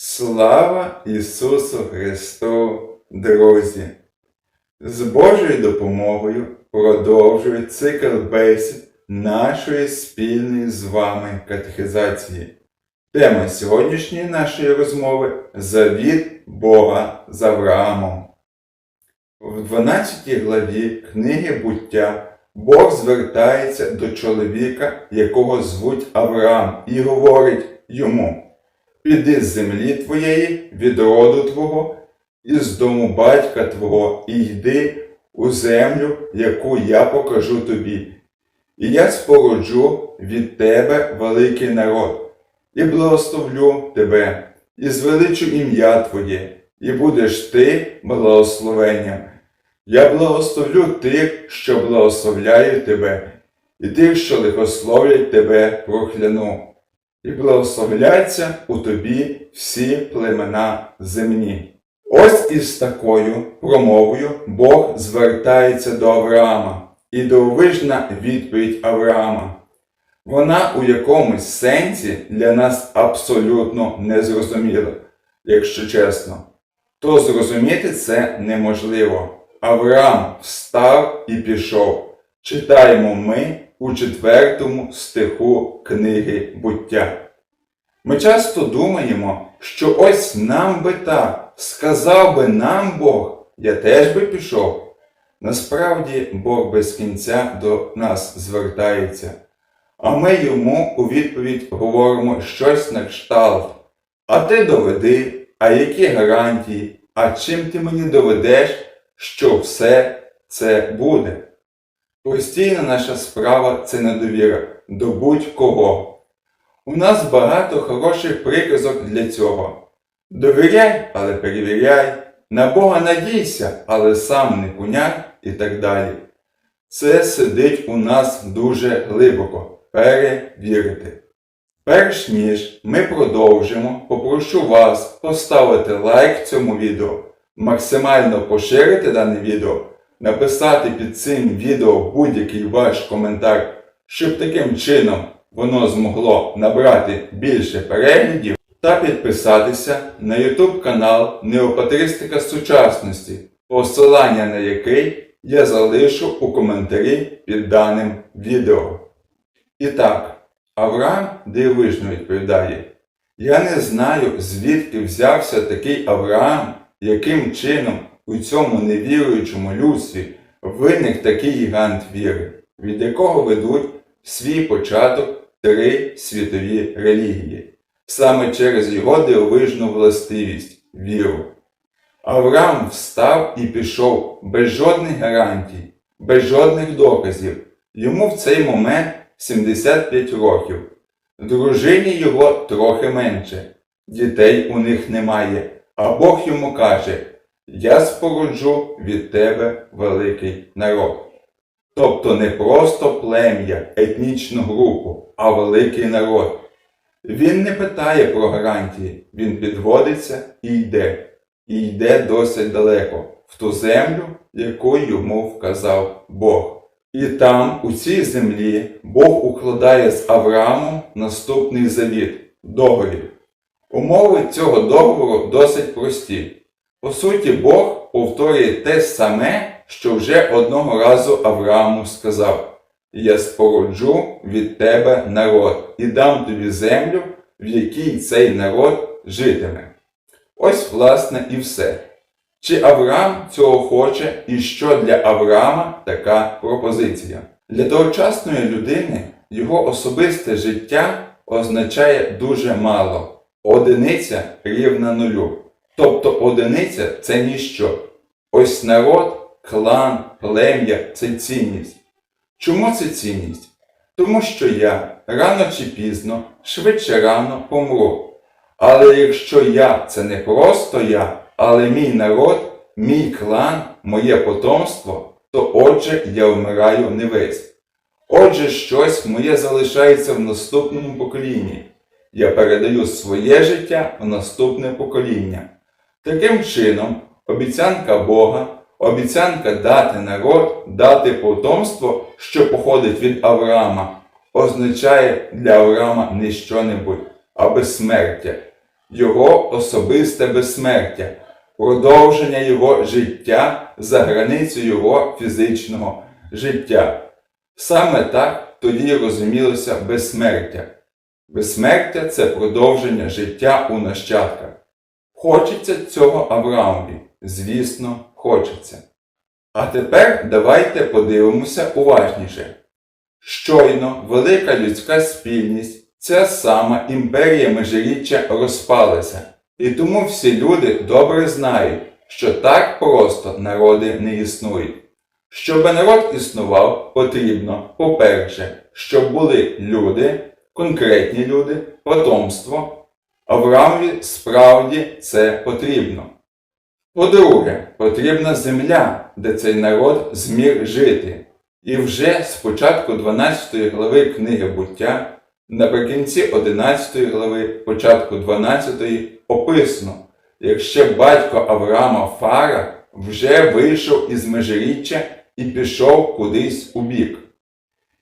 Слава Ісусу Христу, друзі! З Божою допомогою продовжую цикл бесід нашої спільної з вами катехизації. Тема сьогоднішньої нашої розмови Завіт Бога з Авраамом. В 12 главі книги буття Бог звертається до чоловіка, якого звуть Авраам, і говорить йому: Піди з землі твоєї, від роду твого, із дому батька твого, і йди у землю, яку я покажу тобі. І я спороджу від тебе великий народ, і благословлю тебе, і звеличу ім'я Твоє, і будеш ти благословенням. Я благословлю тих, що благословляють тебе, і тих, що лихословлять тебе, прокляну. І благословляться у тобі всі племена земні. Ось із такою промовою Бог звертається до Авраама, і дивовижна відповідь Авраама. Вона у якомусь сенсі для нас абсолютно незрозуміла, якщо чесно. То зрозуміти це неможливо. Авраам встав і пішов. Читаємо ми у четвертому стиху книги буття. Ми часто думаємо, що ось нам би так, сказав би нам Бог, я теж би пішов. Насправді Бог без кінця до нас звертається, а ми йому у відповідь говоримо щось на кшталт. А ти доведи, а які гарантії, а чим ти мені доведеш, що все це буде? Постійна наша справа це недовіра до будь-кого. У нас багато хороших приказок для цього. Довіряй, але перевіряй, на Бога надійся, але сам не пуняй і так далі. Це сидить у нас дуже глибоко перевірити. Перш ніж ми продовжимо, попрошу вас поставити лайк цьому відео, максимально поширити дане відео, написати під цим відео будь-який ваш коментар, щоб таким чином воно змогло набрати більше переглядів, та підписатися на YouTube канал Неопатристика сучасності, посилання на який я залишу у коментарі під даним відео. І так, Авраам дивовижно відповідає: Я не знаю, звідки взявся такий Авраам, яким чином у цьому невіруючому людстві виник такий гігант віри, від якого ведуть свій початок три світові релігії, саме через його дивовижну властивість віру. Авраам встав і пішов без жодних гарантій, без жодних доказів. Йому в цей момент 75 років. Дружині його трохи менше, дітей у них немає, а Бог йому каже: Я спороджу від тебе великий народ. Тобто не просто плем'я, етнічну групу, а великий народ. Він не питає про гарантії, він підводиться і йде, і йде досить далеко, в ту землю, яку йому вказав Бог. І там, у цій землі, Бог укладає з Авраамом наступний завіт договір. Умови цього договору досить прості. По суті, Бог повторює те саме, що вже одного разу Аврааму сказав: Я спороджу від тебе народ і дам тобі землю, в якій цей народ житиме. Ось, власне, і все. Чи Авраам цього хоче і що для Авраама така пропозиція? Для тогочасної людини його особисте життя означає дуже мало. Одиниця рівна нулю. Тобто одиниця це ніщо. Ось народ, клан, плем'я це цінність. Чому це цінність? Тому що я рано чи пізно, швидше рано помру. Але якщо я це не просто я, але мій народ, мій клан, моє потомство, то отже я вмираю не весь. Отже, щось моє залишається в наступному поколінні. Я передаю своє життя в наступне покоління. Таким чином, обіцянка Бога, обіцянка дати народ, дати потомство, що походить від Авраама, означає для Авраама не що-небудь, а безсмертя. його особисте безсмертя, продовження його життя за границю його фізичного життя. Саме так тоді розумілося безсмертя. Безсмертя це продовження життя у нащадках. Хочеться цього Авраамові? Звісно, хочеться. А тепер давайте подивимося уважніше. Щойно велика людська спільність, ця сама імперія межиріччя розпалася, і тому всі люди добре знають, що так просто народи не існують. Щоб народ існував, потрібно, по-перше, щоб були люди, конкретні люди, потомство. Авраамові справді це потрібно. По-друге, потрібна земля, де цей народ зміг жити. І вже з початку 12 глави книги буття, наприкінці 11 глави, початку 12 описано, як ще батько Авраама Фара вже вийшов із межиріччя і пішов кудись у бік.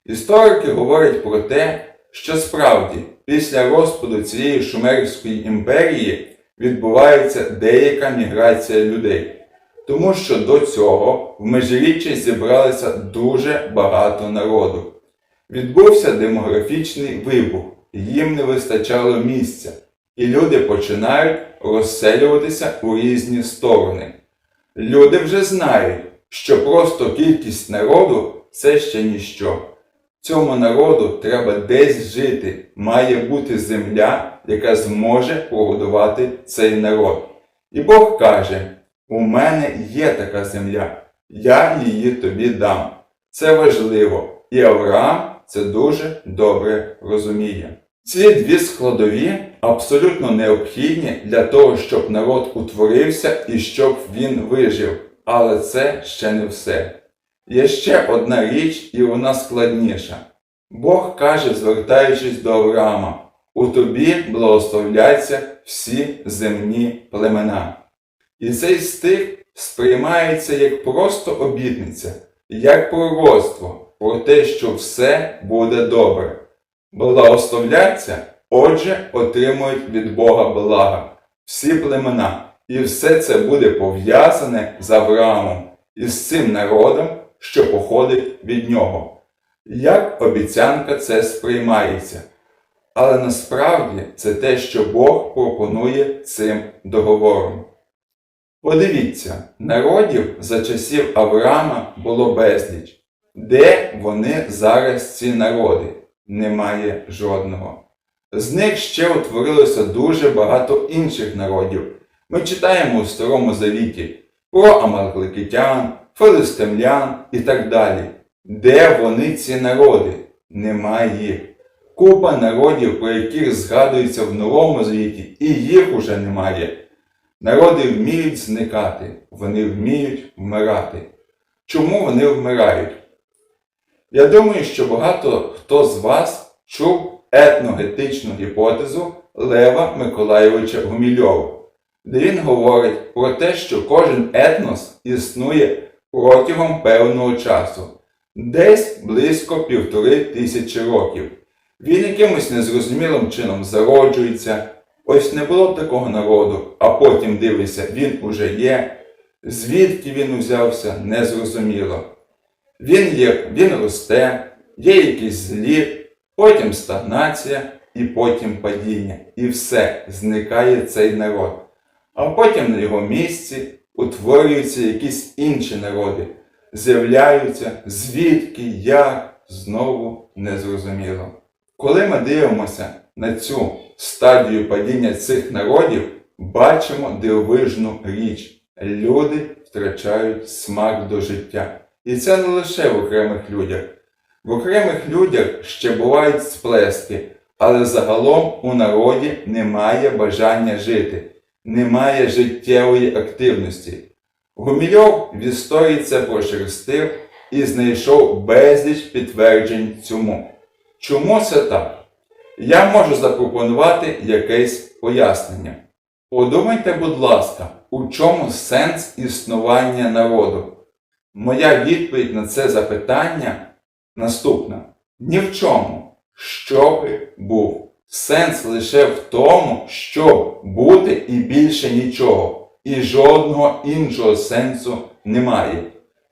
Історики говорять про те, що справді після розпаду цієї Шумерської імперії відбувається деяка міграція людей, тому що до цього в межиріччі зібралося дуже багато народу. Відбувся демографічний вибух, їм не вистачало місця, і люди починають розселюватися у різні сторони. Люди вже знають, що просто кількість народу це ще ніщо. Цьому народу треба десь жити, має бути земля, яка зможе погодувати цей народ. І Бог каже: у мене є така земля, я її тобі дам. Це важливо, і Авраам це дуже добре розуміє. Ці дві складові абсолютно необхідні для того, щоб народ утворився і щоб він вижив. Але це ще не все. Є ще одна річ, і вона складніша. Бог каже, звертаючись до Авраама, у тобі благословляться всі земні племена. І цей стих сприймається як просто обітниця, як пророцтво про те, що все буде добре. Благословляться, отже, отримують від Бога блага, всі племена, і все це буде пов'язане з Авраамом і з цим народом, що походить від нього. Як обіцянка це сприймається, але насправді це те, що Бог пропонує цим договором. Подивіться, народів за часів Авраама було безліч. Де вони зараз ці народи? Немає жодного. З них ще утворилося дуже багато інших народів. Ми читаємо у Старому Завіті про Амалкликитян, Филистимлян і так далі. Де вони ці народи? Немає. Купа народів, про яких згадується в Новому Завіті, і їх уже немає. Народи вміють зникати, вони вміють вмирати. Чому вони вмирають? Я думаю, що багато хто з вас чув етногетичну гіпотезу Лева Миколайовича Гумільова, де він говорить про те, що кожен етнос існує протягом певного часу, десь близько півтори тисячі років. Він якимось незрозумілим чином зароджується. Ось не було такого народу, а потім дивишся, він уже є. Звідки він узявся, незрозуміло. Він є, він росте, є якісь злі, потім стагнація і потім падіння. І все, зникає цей народ. А потім на його місці утворюються якісь інші народи, з'являються, звідки, як, знову незрозуміло. Коли ми дивимося на цю стадію падіння цих народів, бачимо дивовижну річ. Люди втрачають смак до життя. І це не лише в окремих людях. В окремих людях ще бувають сплески, але загалом у народі немає бажання жити, немає життєвої активності. Гумільов в історії це прошерстив і знайшов безліч підтверджень цьому. Чому це так? Я можу запропонувати якесь пояснення. Подумайте, будь ласка, у чому сенс існування народу? Моя відповідь на це запитання наступна: ні в чому, що був. Сенс лише в тому, щоб бути і більше нічого, і жодного іншого сенсу немає.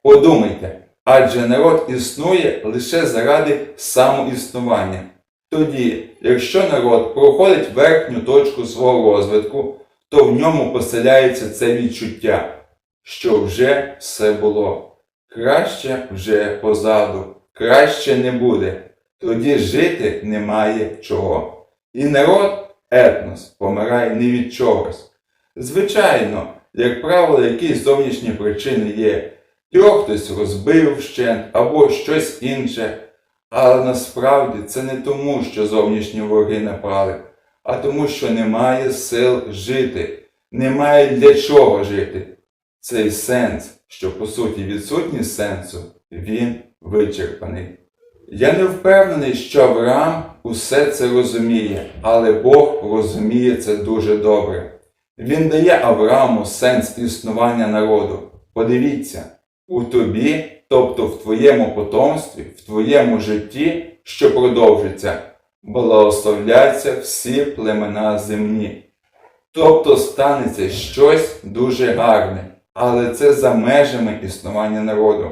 Подумайте, адже народ існує лише заради самоіснування. Тоді, якщо народ проходить верхню точку свого розвитку, то в ньому поселяється це відчуття, що вже все було. Краще вже позаду, краще не буде. Тоді жити немає чого. І народ, етнос, помирає не від чогось. Звичайно, як правило, якісь зовнішні причини є. Його хтось розбив вщент або щось інше. Але насправді це не тому, що зовнішні вороги напали, а тому, що немає сил жити, немає для чого жити. Цей сенс, що по суті відсутність сенсу, він вичерпаний. Я не впевнений, що Авраам усе це розуміє, але Бог розуміє це дуже добре. Він дає Аврааму сенс існування народу. Подивіться, у тобі, тобто в твоєму потомстві, в твоєму житті, що продовжиться, благословляться всі племена земні. Тобто станеться щось дуже гарне, але це за межами існування народу.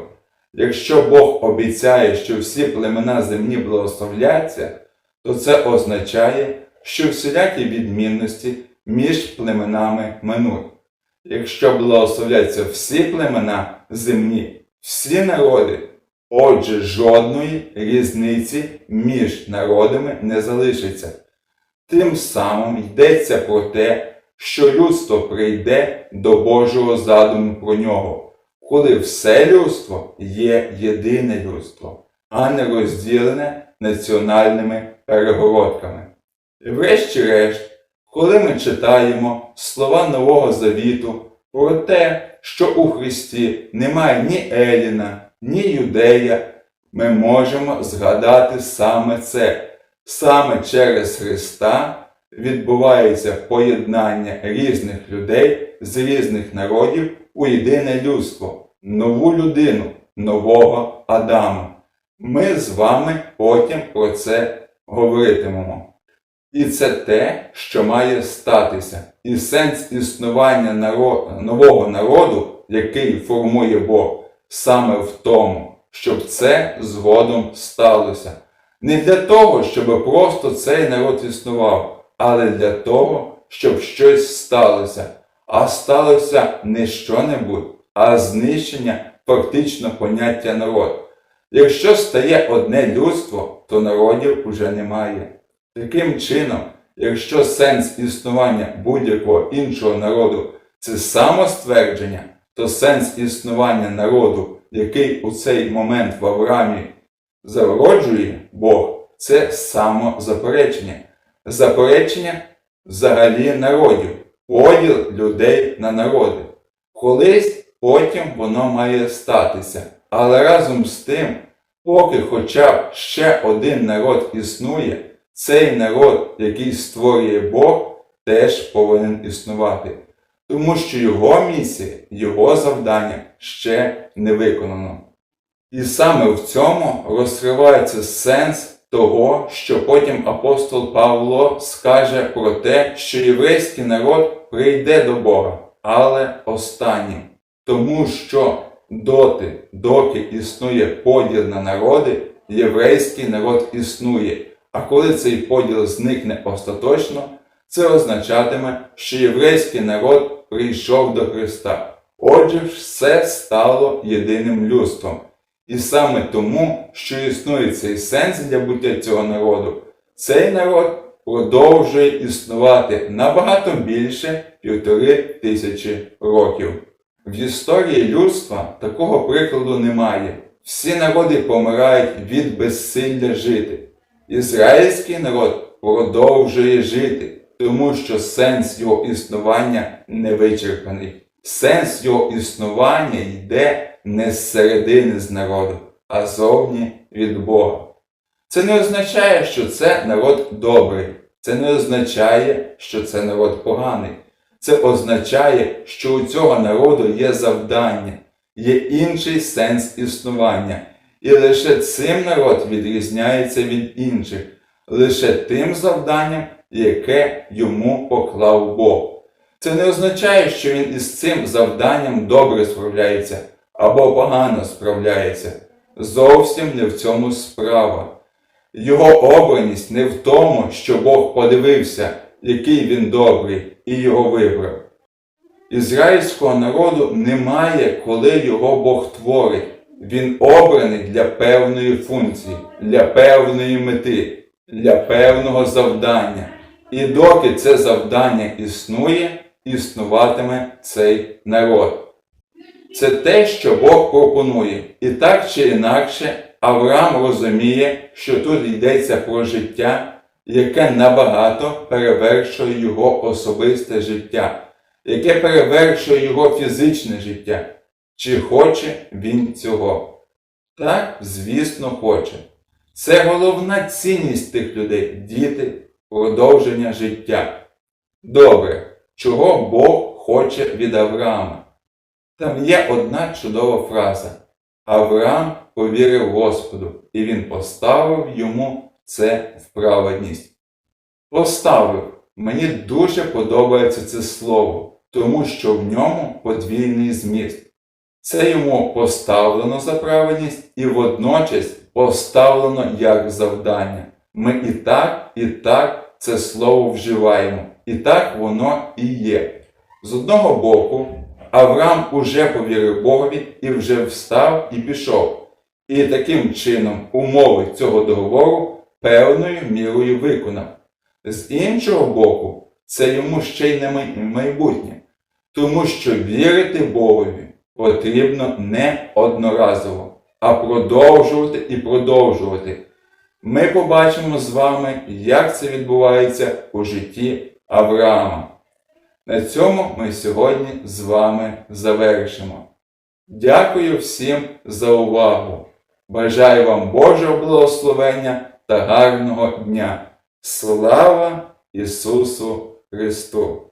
Якщо Бог обіцяє, що всі племена земні благословляться, то це означає, що всілякі відмінності між племенами минуть. Якщо благословляться всі племена земні, всі народи, отже, жодної різниці між народами не залишиться. Тим самим йдеться про те, що людство прийде до Божого задуму про нього, коли все людство є єдине людство, а не розділене національними перегородками. І врешті-решт, коли ми читаємо слова Нового Завіту про те, що у Христі немає ні Еліна, ні юдея, ми можемо згадати саме це. Саме через Христа відбувається поєднання різних людей з різних народів у єдине людство, нову людину, нового Адама. Ми з вами потім про це говоритимемо. І це те, що має статися, і сенс існування наро- нового народу, який формує Бог, саме в тому, щоб це згодом сталося. Не для того, щоб просто цей народ існував, але для того, щоб щось сталося. А сталося не що-небудь, а знищення фактично поняття народ. Якщо стає одне людство, то народів уже немає. Таким чином, якщо сенс існування будь-якого іншого народу це самоствердження, то сенс існування народу, який у цей момент в Авраамі зароджує Бог, це самозаперечення. Заперечення взагалі народів, поділ людей на народи. Колись потім воно має статися. Але разом з тим, поки хоча б ще один народ існує, цей народ, який створює Бог, теж повинен існувати. Тому що його місія, його завдання ще не виконано. І саме в цьому розкривається сенс того, що потім апостол Павло скаже про те, що єврейський народ прийде до Бога, але останнім. Тому що доти, доки існує поділ на народи, єврейський народ існує. А коли цей поділ зникне остаточно, це означатиме, що єврейський народ прийшов до Христа. Отже, все стало єдиним людством. І саме тому, що існує цей сенс для буття цього народу, цей народ продовжує існувати набагато більше півтори тисячі років. В історії людства такого прикладу немає. Всі народи помирають від безсилля жити. Ізраїльський народ продовжує жити, тому що сенс його існування не вичерпаний. Сенс його існування йде не з середини з народу, а зовні від Бога. Це не означає, що це народ добрий. Це не означає, що це народ поганий. Це означає, що у цього народу є завдання, є інший сенс існування. І лише цим народ відрізняється від інших. лише тим завданням, яке йому поклав Бог. Це не означає, що він із цим завданням добре справляється або погано справляється. Зовсім не в цьому справа. Його обраність не в тому, що Бог подивився, який він добрий, і його вибрав. Ізраїльського народу немає, коли його Бог творить. Він обраний для певної функції, для певної мети, для певного завдання. І доки це завдання існує, існуватиме цей народ. Це те, що Бог пропонує. І так чи інакше, Авраам розуміє, що тут йдеться про життя, яке набагато перевершує його особисте життя, яке перевершує його фізичне життя. Чи хоче він цього? Так, звісно, хоче. Це головна цінність тих людей діти, продовження життя. Добре, чого Бог хоче від Авраама? Там є одна чудова фраза. Авраам повірив Господу, і він поставив йому це в праведність. Поставив. Мені дуже подобається це слово, тому що в ньому подвійний зміст. Це йому поставлено за праведність і водночас поставлено як завдання. Ми і так, і так це слово вживаємо. І так воно і є. З одного боку, Авраам уже повірив Богові і вже встав і пішов. І таким чином умови цього договору певною мірою виконав. З іншого боку, це йому ще й не майбутнє, тому що вірити Богові потрібно не одноразово, а продовжувати і продовжувати. Ми побачимо з вами, як це відбувається у житті Авраама. На цьому ми сьогодні з вами завершимо. Дякую всім за увагу. Бажаю вам Божого благословення та гарного дня. Слава Ісусу Христу!